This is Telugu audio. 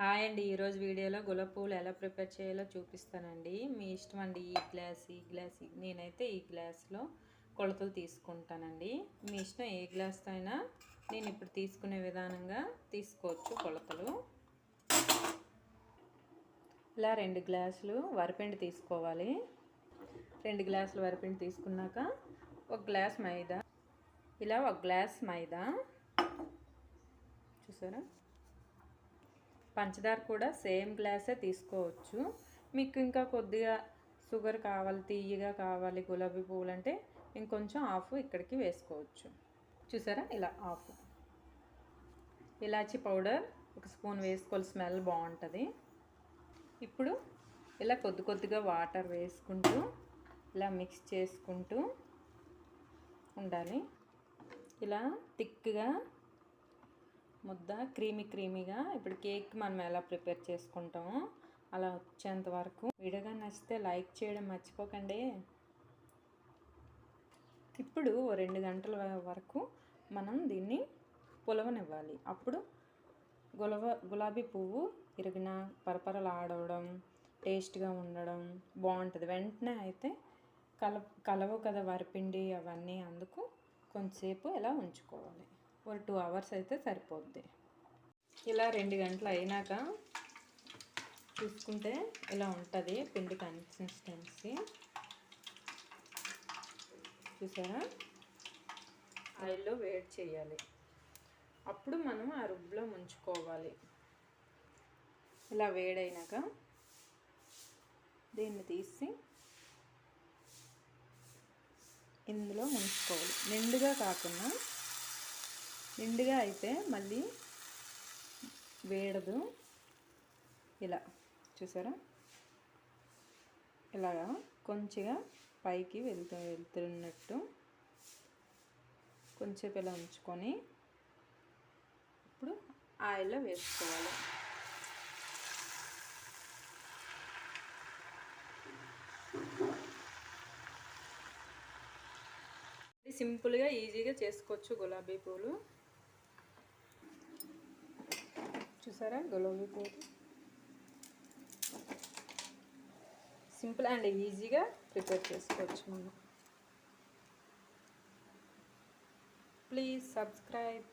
హాయ్ అండి ఈరోజు వీడియోలో గులాబీ పువ్వులు ఎలా ప్రిపేర్ చేయాలో చూపిస్తానండి. మీ ఇష్టం అండి ఈ గ్లాస్ ఈ గ్లాస్. నేనైతే ఈ గ్లాస్లో కొలతలు తీసుకుంటానండి. మీ ఇష్టం ఏ గ్లాస్తో అయినా నేను ఇప్పుడు తీసుకునే విధానంగా తీసుకోవచ్చు కొలతలు. ఇలా రెండు గ్లాసులు వరిపిండి తీసుకోవాలి. రెండు గ్లాసులు వరిపిండి తీసుకున్నాక ఒక గ్లాస్ మైదా. ఇలా ఒక గ్లాస్ మైదా. చూసారా? పంచదార కూడా సేమ్ గ్లాసే తీసుకోవచ్చు. మీకు ఇంకా కొద్దిగా షుగర్ కావాలి తీయగా కావాలి గులాబీ పువ్వులు అంటే ఇంకొంచెం ఆఫ్ ఇక్కడికి వేసుకోవచ్చు. చూసారా? ఇలా ఆఫ్. ఇలాచి పౌడర్ ఒక స్పూన్ వేసుకోవాలి స్మెల్ బాగుంటుంది. ఇప్పుడు ఇలా కొద్ది కొద్దిగా వాటర్ వేసుకుంటూ ఇలా మిక్స్ చేసుకుంటూ ఉండాలి. ఇలా థిక్గా ముద్ద క్రీమీ క్రీమీగా ఇప్పుడు కేక్ మనం ఎలా ప్రిపేర్ చేసుకుంటామో అలా వచ్చేంత వరకు. వీడియోగా నచ్చితే లైక్ చేయడం మర్చిపోకండి. ఇప్పుడు రెండు గంటల వరకు మనం దీన్ని పులవనివ్వాలి. అప్పుడు గులవ గులాబీ పువ్వు ఇరిగిన పరపరలాడవడం టేస్ట్గా ఉండడం బాగుంటుంది. వెంటనే అయితే కల కలవు కదా వరిపిండి అవన్నీ అందుకు కొంతసేపు ఇలా ఉంచుకోవాలి. ఒక టూ అవర్స్ అయితే సరిపోద్ది. ఇలా రెండు గంటలు అయినాక చూసుకుంటే ఇలా ఉంటుంది పిండి కన్సిస్టెన్సీ. చూసారా? ఆయిల్లో వేడి చేయాలి. అప్పుడు మనం ఆ రుబ్బులో ముంచుకోవాలి. ఇలా వేడైనాక దీన్ని తీసి ఇందులో ముంచుకోవాలి. నిండుగా కాకుండా నిండుగా అయితే మళ్ళీ వేడదు. ఇలా చూసారా? ఇలాగా కొంచెంగా పైకి వెళ్తూ వెళ్తున్నట్టు కొంచెం ఇలా ఉంచుకొని ఇప్పుడు ఆయిల్లో వేసుకోవాలి. సింపుల్గా ఈజీగా చేసుకోవచ్చు గులాబీ పూలు. చూసారా? గులాబీ పూలు సింపుల్ అండ్ ఈజీగా ప్రిపేర్ చేసుకోవచ్చు మనం ప్లీజ్ సబ్స్క్రైబ్.